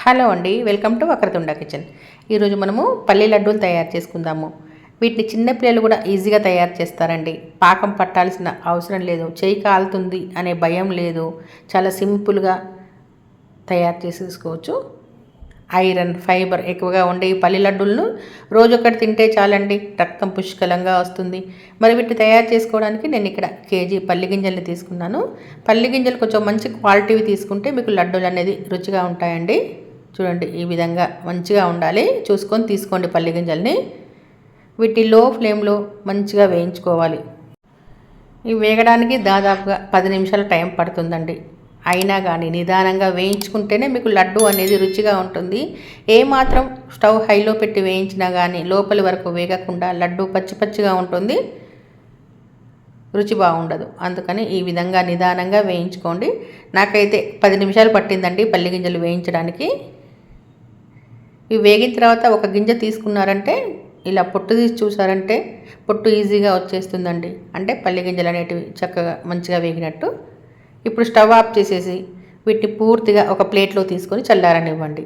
Hello అండి welcome to Vakratunda kitchen. ఈరోజు మనము పల్లి లడ్డూలు తయారు చేసుకుందాము. వీటిని చిన్నపిల్లలు కూడా ఈజీగా తయారు చేస్తారండి. పాకం పట్టాల్సిన అవసరం లేదు. చేయి కాలుతుంది అనే భయం లేదు. చాలా సింపుల్గా తయారు చేసేసుకోవచ్చు. ఐరన్ ఫైబర్ ఎక్కువగా ఉండే ఈ పల్లి లడ్డూలను రోజు ఒకటి తింటే చాలండి. రక్తం పుష్కలంగా వస్తుంది. మరి వీటిని తయారు చేసుకోవడానికి నేను ఇక్కడ కేజీ పల్లి గింజల్ని తీసుకున్నాను. పల్లి గింజలు కొంచెం మంచి క్వాలిటీవి తీసుకుంటే మీకు లడ్డూలు అనేది రుచిగా ఉంటాయండి. చూడండి ఈ విధంగా మంచిగా ఉండాలి. చూసుకొని తీసుకోండి పల్లి గింజల్ని. వీటి లో ఫ్లేమ్లో మంచిగా వేయించుకోవాలి. ఇవి వేగడానికి దాదాపుగా పది నిమిషాల టైం పడుతుందండి. అయినా కానీ నిదానంగా వేయించుకుంటేనే మీకు లడ్డు అనేది రుచిగా ఉంటుంది. ఏమాత్రం స్టవ్ హైలో పెట్టి వేయించినా కానీ లోపలి వరకు వేగకుండా లడ్డు పచ్చి పచ్చిగా ఉంటుంది. రుచి బాగుండదు. అందుకని ఈ విధంగా నిదానంగా వేయించుకోండి. నాకైతే పది నిమిషాలు పట్టిందండి పల్లి గింజలు వేయించడానికి. ఇవి వేగిన తర్వాత ఒక గింజ తీసుకున్నారంటే ఇలా పొట్టు తీసి చూసారంటే పొట్టు ఈజీగా వచ్చేస్తుందండి. అంటే పల్లి గింజలు అనేటివి చక్కగా మంచిగా వేగినట్టు. ఇప్పుడు స్టవ్ ఆఫ్ చేసేసి వీటిని పూర్తిగా ఒక ప్లేట్లో తీసుకొని చల్లారనివ్వండి.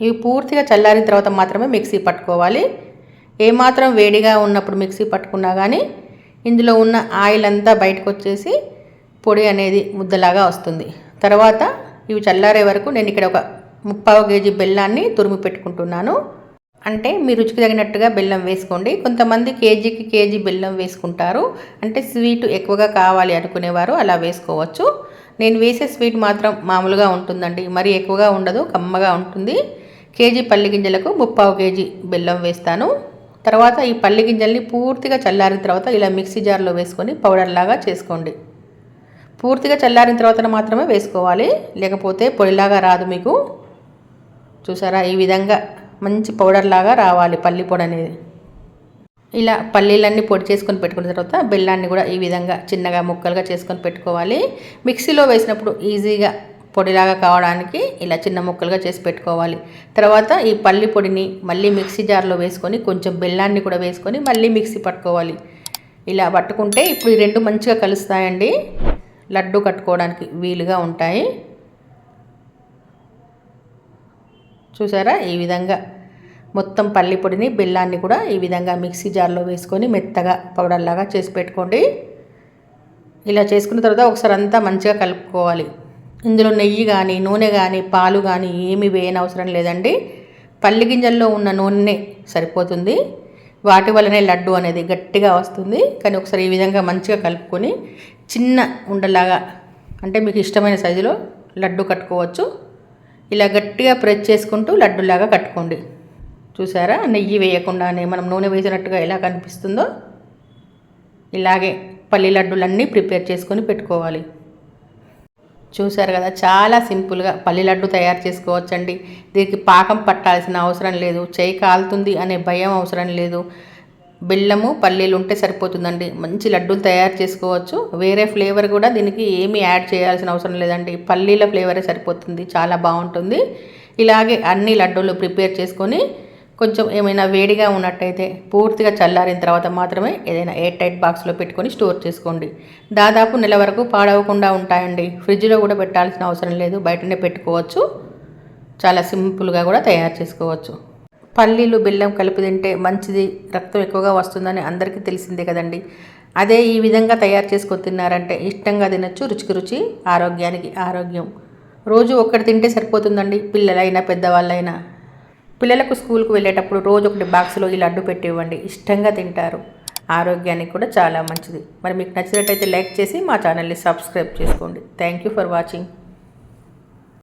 ఇవి పూర్తిగా చల్లారిన తర్వాత మాత్రమే మిక్సీ పట్టుకోవాలి. ఏమాత్రం వేడిగా ఉన్నప్పుడు మిక్సీ పట్టుకున్నా కానీ ఇందులో ఉన్న ఆయిల్ అంతా బయటకు వచ్చేసి పొడి అనేది ముద్దలాగా వస్తుంది. తర్వాత ఇవి చల్లారే వరకు నేను ఇక్కడ ఒక ముప్పావు కేజీ బెల్లాన్ని తురిమి పెట్టుకుంటున్నాను. అంటే మీ రుచికి తగినట్టుగా బెల్లం వేసుకోండి. కొంతమంది కేజీకి కేజీ బెల్లం వేసుకుంటారు. అంటే స్వీట్ ఎక్కువగా కావాలి అనుకునేవారు అలా వేసుకోవచ్చు. నేను వేసే స్వీట్ మాత్రం మామూలుగా ఉంటుందండి. మరి ఎక్కువగా ఉండదు కమ్మగా ఉంటుంది. కేజీ పల్లి గింజలకు ముప్పావు కేజీ బెల్లం వేస్తాను. తర్వాత ఈ పల్లి గింజల్ని పూర్తిగా చల్లారిన తర్వాత ఇలా మిక్సీ జార్లో వేసుకొని పౌడర్ లాగా చేసుకోండి. పూర్తిగా చల్లారిన తర్వాత మాత్రమే వేసుకోవాలి. లేకపోతే పొడిలాగా రాదు మీకు. చూసారా? ఈ విధంగా మంచి పౌడర్ లాగా రావాలి పల్లి పొడి అనేది. ఇలా పల్లీలన్నీ పొడి చేసుకొని పెట్టుకున్న తర్వాత బెల్లాన్ని కూడా ఈ విధంగా చిన్నగా ముక్కలుగా చేసుకొని పెట్టుకోవాలి. మిక్సీలో వేసినప్పుడు ఈజీగా పొడిలాగా కావడానికి ఇలా చిన్న ముక్కలుగా చేసి పెట్టుకోవాలి. తర్వాత ఈ పల్లి పొడిని మళ్ళీ మిక్సీ జార్లో వేసుకొని కొంచెం బెల్లాన్ని కూడా వేసుకొని మళ్ళీ మిక్సీ పట్టుకోవాలి. ఇలా పట్టుకుంటే ఇప్పుడు ఈ రెండు మంచిగా కలుస్తాయండి. లడ్డు కట్టుకోవడానికి వీలుగా ఉంటాయి. చూసారా? ఈ విధంగా మొత్తం పల్లి పొడిని బెల్లాన్ని కూడా ఈ విధంగా మిక్సీ జార్లో వేసుకొని మెత్తగా పౌడర్లాగా చేసి పెట్టుకోండి. ఇలా చేసుకున్న తర్వాత ఒకసారి అంతా మంచిగా కలుపుకోవాలి. ఇందులో నెయ్యి కానీ నూనె కానీ పాలు కానీ ఏమి వేయనవసరం లేదండి. పల్లి గింజల్లో ఉన్న నూనె సరిపోతుంది. వాటి వల్లనే లడ్డు అనేది గట్టిగా వస్తుంది. కానీ ఒకసారి ఈ విధంగా మంచిగా కలుపుకొని చిన్న ఉండలాగా అంటే మీకు ఇష్టమైన సైజులో లడ్డు కట్టుకోవచ్చు. ఇలా గట్టిగా ప్రెస్ చేసుకుంటూ లడ్డులాగా కట్టుకోండి. చూసారా? నెయ్యి వేయకుండానే మనం నూనె వేసినట్టుగా ఎలా కనిపిస్తుందో ఇలాగే పల్లి లడ్డులన్నీ ప్రిపేర్ చేసుకొని పెట్టుకోవాలి. చూశారు కదా చాలా సింపుల్గా పల్లి లడ్డు తయారు చేసుకోవచ్చండి. దీనికి పాకం పట్టాల్సిన అవసరం లేదు చేయి కాలుతుంది అనే భయం అవసరం లేదు. బెల్లము పల్లీలు ఉంటే సరిపోతుందండి. మంచి లడ్డూలు తయారు చేసుకోవచ్చు. వేరే ఫ్లేవర్ కూడా దీనికి ఏమీ యాడ్ చేయాల్సిన అవసరం లేదండి. పల్లీల ఫ్లేవరే సరిపోతుంది చాలా బాగుంటుంది. ఇలాగే అన్ని లడ్డూలు ప్రిపేర్ చేసుకొని కొంచెం ఏమైనా వేడిగా ఉన్నట్టయితే పూర్తిగా చల్లారిన తర్వాత మాత్రమే ఏదైనా ఎయిర్ టైట్ బాక్స్లో పెట్టుకొని స్టోర్ చేసుకోండి. దాదాపు నెల వరకు పాడవకుండా ఉంటాయండి. ఫ్రిడ్జ్లో కూడా పెట్టాల్సిన అవసరం లేదు. బయటనే పెట్టుకోవచ్చు. చాలా సింపుల్గా కూడా తయారు చేసుకోవచ్చు. పల్లీలు బెల్లం కలిపి తింటే మంచిది. రక్తం ఎక్కువగా వస్తుందని అందరికీ తెలిసిందే కదండి. అదే ఈ విధంగా తయారు చేసుకొని తిన్నారంటే ఇష్టంగా తినచ్చు. రుచికి రుచి ఆరోగ్యానికి ఆరోగ్యం. రోజు ఒక్కటి తింటే సరిపోతుందండి. పిల్లలైనా పెద్దవాళ్ళైనా. పిల్లలకు స్కూల్కి వెళ్ళేటప్పుడు రోజు ఒకటి బాక్స్లో ఈ లడ్డు పెట్టి ఇవ్వండి ఇష్టంగా తింటారు. ఆరోగ్యానికి కూడా చాలా మంచిది. మరి మీకు నచ్చినట్టయితే లైక్ చేసి మా ఛానల్ని సబ్స్క్రైబ్ చేసుకోండి. Thank you for watching.